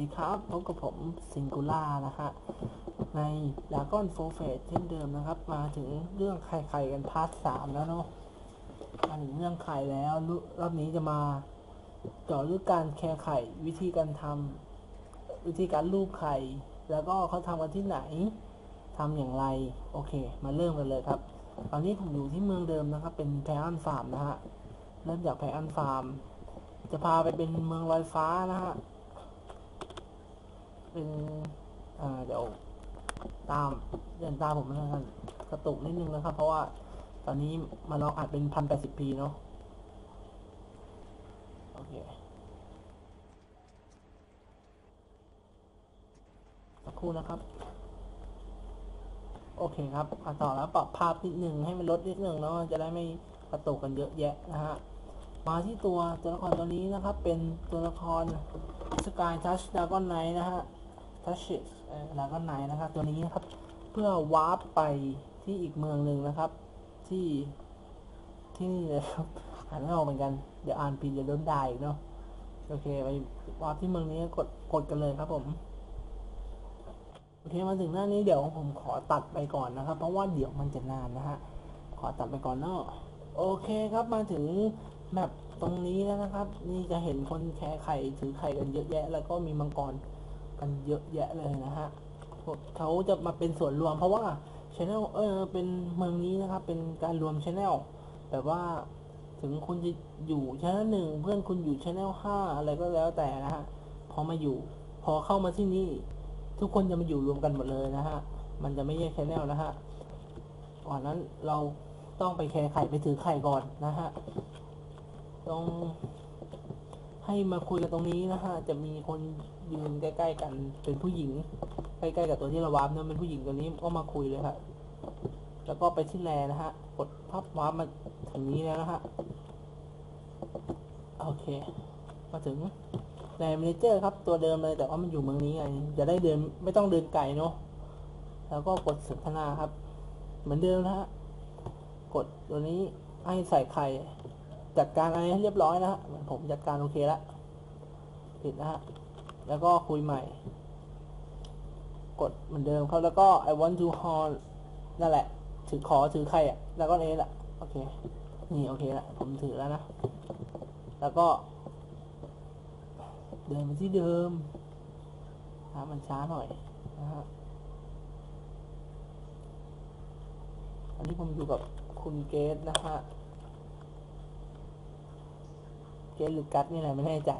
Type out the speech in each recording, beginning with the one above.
วัสดีครับพบกับผมซิงคูล่านะฮะในดากอนโฟเฟสเช่นเดิมนะครับ มาถึงเรื่องไข่ไข่กันพาร์ทสามแล้วเนาะมาถึงเรื่องไข่แล้วรอบนี้จะมาเจาะลึกการแคร์ไข่วิธีการทำวิธีการรูปไข่ แล้วก็เขาทำกันที่ไหนทำอย่างไร โอเค มาเริ่มกันเลยครับ ตอนนี้ผมอยู่ที่เมืองเดิมนะครับ เป็นแพอันฟาร์มนะฮะเริ่มจากแพอันฟาร์มจะพาไปเป็นเมืองลอยฟ้านะฮะ เป็นอ่าเดี๋ยวตามเดินตามผมมาแล้วกันกระตุกนิดนึงนะครับ เพราะว่าตอนนี้มาลองอัดเป็นพันแปดสิบปีเนาะโอเคสักครู่นะครับ โอเคครับมาต่อแล้วปรับภาพนิดนึงให้มันลดนิดนึงเนาะจะได้ไม่กระตุกกันเยอะแยะนะฮะมาที่ตัวตัวละครตัวนี้นะครับ เป็นตัวละครสกายทัชดากอนไนนะฮะ ทัชชิสดากอนไนนะครับ ตัวนี้นะครับ เพื่อวาร์ปไปที่อีกเมืองหนึ่งนะครับ ที่ที่นี่เลยครับอ่านไม่ออกเหมือนกัน เดี๋ยวอ่านผิดเดี๋ยวโดนด่าอีกเนาะโอเคไปวาร์ปที่เมืองนี้กดกดกันเลยครับผมโอเคมาถึงหน้านี้เดี๋ยวผมขอตัดไปก่อนนะครับ เพราะว่าเดี๋ยวมันจะนานนะฮะขอตัดไปก่อนเนาะโอเคครับมาถึงแบบตรงนี้แล้วนะครับ นี่จะเห็นคนแคร์ไข่ถือไข่กันเยอะแยะ แล้วก็มีมังกร กันเยอะแยะเลยนะฮะเขาจะมาเป็นส่วนรวมเพราะว่าชแนลเออเป็นเมืองนี้นะครับ เป็นการรวมชแนลแบบว่าถึงคุณจะอยู่ชแนลหนึ่งเพื่อนคุณอยู่ชแนลห้าอะไรก็แล้วแต่นะฮะพอมาอยู่ พอเข้ามาที่นี่ ทุกคนจะมาอยู่รวมกันหมดเลยนะฮะมันจะไม่แยกชแนลนะฮะก่อนนั้นเราต้องไปแคร์ไข่ไปถือไข่ก่อนนะฮะต้อง ให้มาคุยกันตรงนี้นะฮะ จะมีคนยืนใกล้ๆกันเป็นผู้หญิง ใกล้ๆกับตัวที่เราวาร์ปเนี่ยเป็นผู้หญิงตัวนี้ก็มาคุยเลยครับแล้วก็ไปที่แลนะฮะ กดพับวาร์ปมาถึงนี้แล้วนะฮะ โอเค มาถึงในเมนเจอร์ครับ ตัวเดิมเลยแต่ว่ามันอยู่เมืองนี้ไง จะได้เดินไม่ต้องเดินไกลเนาะ แล้วก็กดสนทนาครับ เหมือนเดิมนะฮะ กดตัวนี้ให้ใส่ไข่ จัดการอะไรให้เรียบร้อยนะฮะผมจัดการโอเคแล้วปิดนะฮะแล้วก็คุยใหม่ กดเหมือนเดิมครับแล้วก็ I want to horn นั่นแหละ ถือขอถือไข่อะแล้วก็นี้แหละโอเค นี่โอเคละผมถือแล้วนะ แล้วก็ เดินไปที่เดิมนะมันช้าหน่อยนะฮะอันนี้ผมอยู่กับคุณเกตนะฮะ เกตหรือกัตนี่แหละไม่แน่ใจ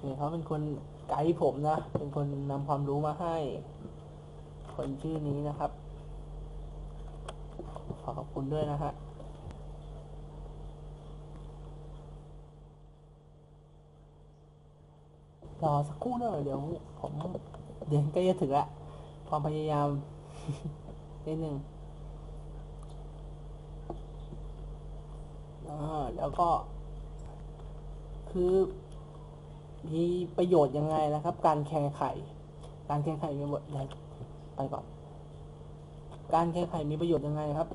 เนี่ยเขาเป็นคนไกด์ผมนะ เป็นคนนำความรู้มาให้ คนชื่อนี้นะครับ ขอขอบคุณด้วยนะฮะรอสักครู่หน่อยเดี๋ยวผมเดี๋ยวใกล้จะถึงละความพยายามนิดนึงอ่าแล้วก็ คือมีประโยชน์ยังไงนะครับ การแข่งไข่ การแข่งไข่มีบทไรไปก่อน การแข่งไข่มีประโยชน์ยังไงครับ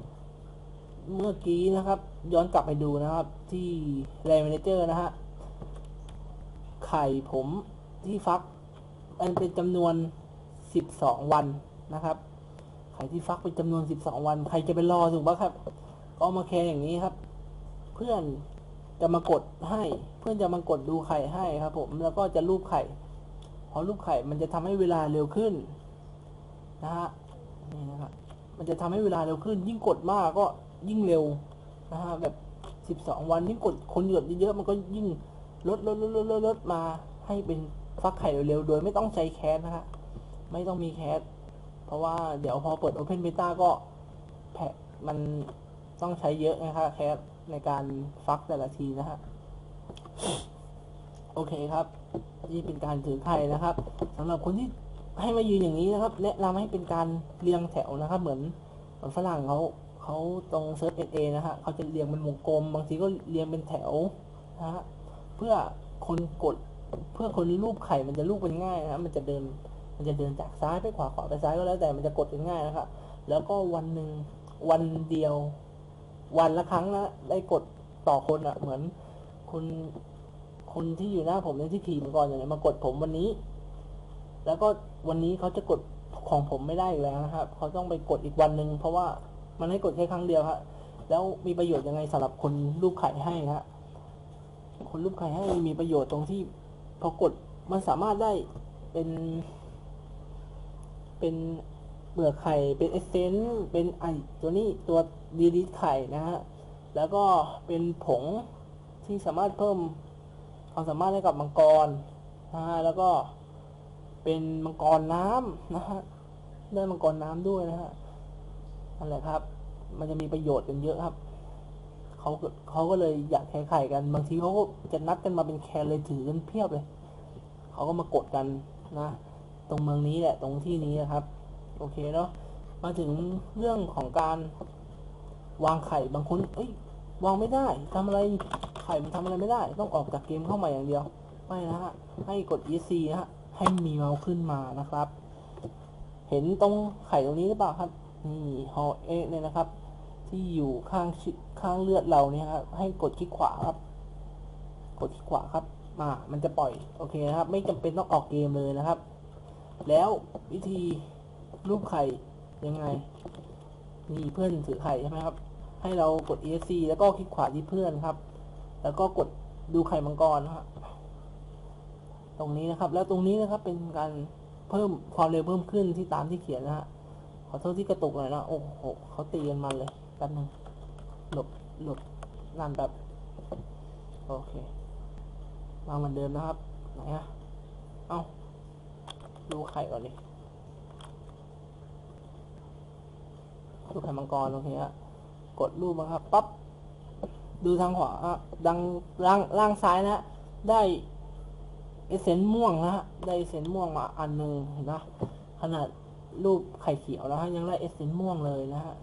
เมื่อกี้นะครับ ย้อนกลับไปดูนะครับ ที่แรมเนเจอร์นะฮะไข่ผมที่ฟักมันเป็นจำนวน 12 วันนะครับไข่ที่ฟักเป็นจำนวน 12 วัน ใครจะไปรอถูกปะครับ ก็มาแคร์อย่างนี้ครับ เพื่อน จะมากดให้ เพื่อนจะมากดดูไข่ให้ครับ ผมแล้วก็จะรูปไข่พอรูปไข่มันจะทำให้เวลาเร็วขึ้นนะฮะนี่นะครับมันจะทำให้เวลาเร็วขึ้น ยิ่งกดมากก็ยิ่งเร็วนะฮะแบบ12วันยิ่งกดคนหยดเยอะๆมันก็ยิ่งลดลดลดลดลดลดมาให้เป็นฟักไข่เร็วๆโดยไม่ต้องใช้แคสนะฮะไม่ต้องมีแคสเพราะว่าเดี๋ยวพอเปิด Open Beta ก็แพะมันต้องใช้เยอะนะครับแคส ในการฟักแต่ละทีนะฮะ โอเคครับ นี่เป็นการถือไข่นะครับสำหรับคนที่ให้มายืนอย่างนี้นะครับ แนะนำให้เป็นการเรียงแถวนะครับ เหมือนฝรั่งเขาเขาตรงเซิร์ฟเอเอนะฮะเขาจะเรียงเป็นวงกลม บางทีก็เรียงเป็นแถวนะฮะเพื่อคนกดเพื่อคนรูปไข่มันจะรูปเป็นง่ายนะมันจะเดิน มันจะเดินจากซ้ายไปขวาขวาไปซ้ายก็แล้วแต่มันจะกดกันง่ายนะครับแล้วก็วันหนึ่งวันเดียว วันละครั้งนะได้กดต่อคนอะ่ะเหมือนคุณคนที่อยู่หน้าผมในที่ขี่มังกรอย่างนี้มากดผมวันนี้ แล้วก็วันนี้เขาจะกดของผมไม่ได้อีกแล้วนะครับเขาต้องไปกดอีกวันหนึ่งเพราะว่ามันให้กดแค่ครั้งเดียวครับแล้วมีประโยชน์ยังไงสำหรับคนรูปไข่ให้ฮะคนรูปไข่ให้มีประโยชน์ตรงที่พอกดมันสามารถได้เป็น เป็นเปลือกไข่เป็นเอเซนต์เป็นไอตัวนี้ตัว ดีลิทไข่นะฮะ แล้วก็เป็นผงที่สามารถเพิ่มความสามารถให้กับมังกรนะฮะ แล้วก็เป็นมังกรน้ำนะฮะ ได้มังกรน้ำด้วยนะฮะนั่นแหละครับ มันจะมีประโยชน์กันเยอะครับเขาก็เขาก็เลยอยากแข่ไข่กัน บางทีเขาก็จะนัดกันมาเป็นแคนเลยถือกันเพียบเลย เขาก็มากดกันนะ ตรงเมืองนี้แหละ ตรงที่นี้นะครับ โอเคเนาะ มาถึงเรื่องของการ วางไข่บางคนเอ้ยวางไม่ได้ทำอะไรไข่มันทำอะไรไม่ได้ ต้องออกจากเกมเข้ามาอย่างเดียว ไม่นะฮะให้กด ESC นะฮะให้มีเมาส์ขึ้นมานะครับ เห็นตรงไข่ตรงนี้หรือเปล่าครับนี่ฮอเอเนี่ยนะครับ ที่อยู่ข้างข้างเลือดเราเนี่ยครับให้กดคลิกขวาครับ กดคลิกขวาครับมามันจะปล่อยโอเคนะครับ ไม่จำเป็นต้องออกเกมเลยนะครับ แล้ววิธีรูปไข่ยังไงนี่เพื่อนถือไข่ใช่ไหมครับ ให้เรากด ESC แล้วก็คลิกขวาที่เพื่อนครับ แล้วก็กดดูไข่มังกรนะฮะตรงนี้นะครับ แล้วตรงนี้นะครับเป็นการเพิ่มความเร็วเพิ่มขึ้นที่ตามที่เขียนนะฮะขอโทษที่กระตุกหน่อยนะโอ้โหเขาตีกันมันเลยแป๊บนึงหลบหลบนั่นแบบโอเคมาเหมือนเดิมนะครับไหนอะเอ้าดูไข่ก่อนดิดูไข่มังกรโอเคฮะ กดรูปมาครับปั๊บดูทางขวาอะดังล่างล่างซ้ายนะได้เอเซนม่วงนะฮะได้เอเซนม่วงมาอันหนึ่งเห็นปะขนาดรูปไข่เขียวแล้วฮะยังได้เอเซนม่วงเลยนะฮะ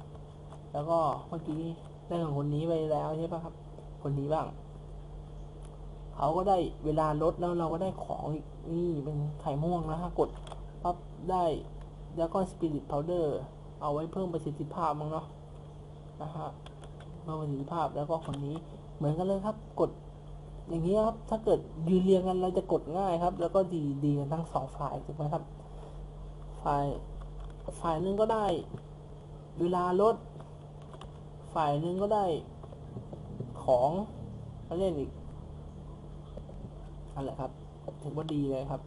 แล้วก็เมื่อกี้ได้ของคนนี้ไปแล้วใช่ปะครับ คนนี้บ้างเขาก็ได้เวลาลดแล้วเราก็ได้ของนี่เป็นไข่ม่วงนะฮะกดปั๊บได้แล้วก็สปิริตพาวเดอร์เอาไว้เพิ่มประสิทธิภาพมั้งเนาะ นะฮะเพิ่มประสิทธิภาพแล้วก็คนนี้เหมือนกันเลยครับ กด อย่างนี้ครับ ถ้าเกิดยืนเรียงกันเราจะกดง่ายครับ แล้วก็ดีดีกันทั้งสองฝ่ายถูกไหมครับฝ่ายฝ่ายหนึ่งก็ได้ เวลาลด ฝ่ายหนึ่งก็ได้ของมาเล่นอีกนั่นแหละครับถือว่าดีเลยครับ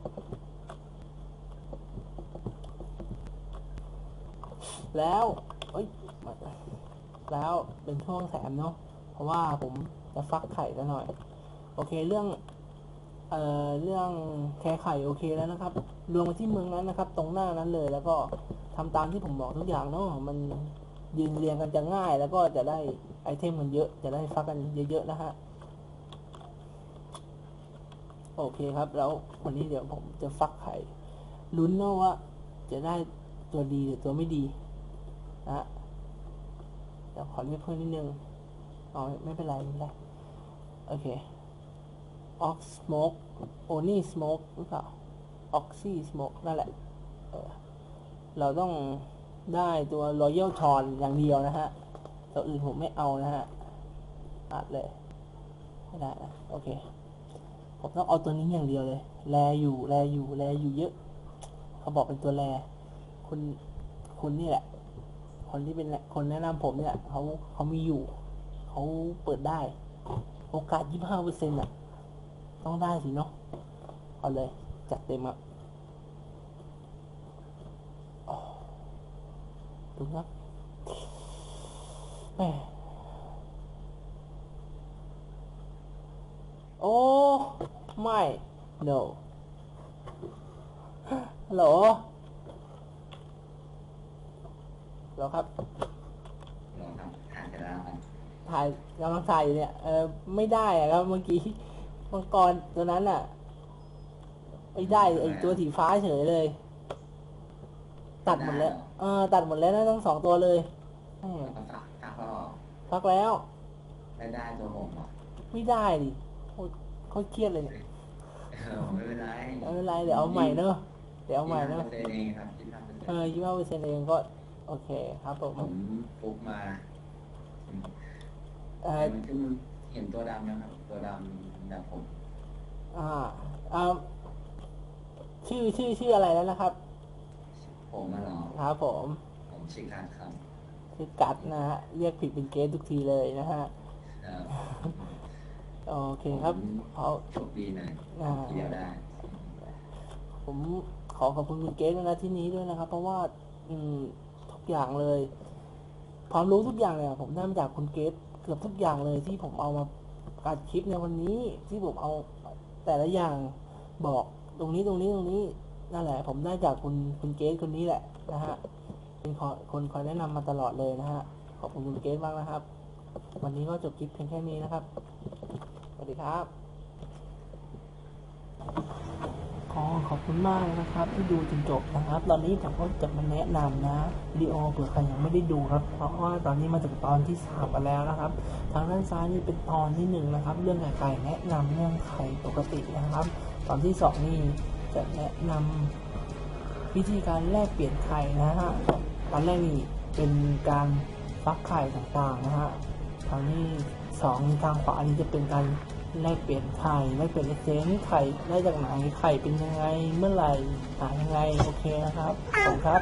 แล้วเอ้ย แล้วเป็นช่วงแถมเนาะเพราะว่าผมจะฟักไข่แล้วหน่อย โอเคเรื่องเอ่อเรื่องแค่ไข่โอเคแล้วนะครับรวมมาที่เมืองนั้นนะครับ ตรงหน้านั้นเลย แล้วก็ทำตามที่ผมบอกทุกอย่างเนาะมันยืนเรียงกันจะง่าย แล้วก็จะได้ไอเทมกันเยอะ จะได้ฟักกันเยอะๆนะฮะโอเคครับ แล้ววันนี้เดี๋ยวผมจะฟักไข่ลุ้นเนาะว่าจะได้ตัวดีหรือตัวไม่ดี ขอเรียกเพิ่มนิดนึงอ๋อไม่เป็นไรไม่เป็นไรโอเค ox smoke only smoke หรือเปล่า oxy smoke นั่นแหละเออเราต้องได้ตัว royal t o n อย่างเดียวนะฮะ ตัวอื่นผมไม่เอานะฮะ อัดเลย ไม่ได้นะ โอเค ผมต้องเอาตัวนี้อย่างเดียวเลย แลอยู่ แลอยู่ แลอยู่เยอะ เขาบอกเป็นตัวแล คุณ คุณนี่แหละ คนที่เป็นคนแนะนำผมเนี่ยเขาเขามีอยู่เขาเปิดได้ โอกาสยี่ห้าเปอร์เซ็นต์อะ ต้องได้สิเนาะเอาเลย จัดเต็มอะอ๋อดูครับแหมโอ้ ไม่ no ฮัลโหล ฮัลโหลครับลองทำทานกันแล้วกันถ่ายกำลังถ่ายอยู่เนี่ยเออไม่ได้อะครับเมื่อกี้มังกรตัวนั้นอะไม่ได้ไอตัวสีฟ้าเฉยเลย ตัดหมดแล้วเออตัดหมดแล้วนะทั้งสองตัวเลยแหมแล้วก็ฝักฝักก็พักแล้วได้ได้ตัวผมเหรอไม่ได้ดิโคตรโคตรเครียดเลยเนี่ยเออไม่เป็นไรไม่เป็นไรเดี๋ยวเอาใหม่เนอะเดี๋ยวเอาใหม่เนอะยี่สิบห้าเปอร์เซ็นต์เองครับยี่สิบห้าเปอร์เซ็นเออต์ยี่ห้าเปอร์เซ็นต์เองก็ โอเคครับผมผมฟุกมาเออมันขึ้นเห็นตัวดำนะครับ ตัวดำดำผมอ่าอ่าชื่อชื่อชื่ออะไรแล้วนะครับ ผมมาหรอครับผม ผมชื่อการครับคือกัดนะฮะเรียกผิดเป็นเกสทุกทีเลยนะฮะครับโอเคครับผมเอาโชคดีหน่อยอ่าทีเดียวได้ ผมขอขอบคุณคุณเกสด้วยนะที่นี้ด้วยนะครับ เพราะว่า อืมทุก อย่างเลย ความรู้ทุกอย่างเนี่ยผมได้มาจากคุณเกสเกือบทุกอย่างเลยที่ผมเอามาอัดคลิปในวันนี้ที่ผมเอาแต่ละอย่างบอกตรงนี้ตรงนี้ตรงนี้นั่นแหละ ผมได้จากคุณคุณเกสคนนี้แหละนะฮะเป็นคนคอยแนะนำมาตลอดเลยนะฮะขอบคุณคุณเกสมากนะครับ วันนี้ก็จบคลิปเพียงแค่นี้นะครับสวัสดีครับ ขอขอบคุณมากนะครับ ที่ดูจนจบนะครับ ตอนนี้ผมก็จะมาแนะนำนะวิดีโอเผื่อใครยังไม่ได้ดูครับ เพราะว่าตอนนี้มาถึงตอนที่สามกันแล้วนะครับ ทางด้านซ้ายนี่เป็นตอนที่หนึ่งนะครับ เรื่องไก่แนะนำเรื่องไข่ปกตินะครับ ตอนที่สองนี่จะแนะนำวิธีการแลกเปลี่ยนไข่นะฮะตอนแรกนี่เป็นการฟักไข่ต่างๆนะฮะทางนี้สองทางขวานี่จะเป็นการ แลกเปลี่ยนไข่แลกเปลี่ยนเอ็กเซนไข่ได้จากไหนไข่เป็นยังไงเมื่อไหร่หายังไงโอเคนะครับขอบคุณครับ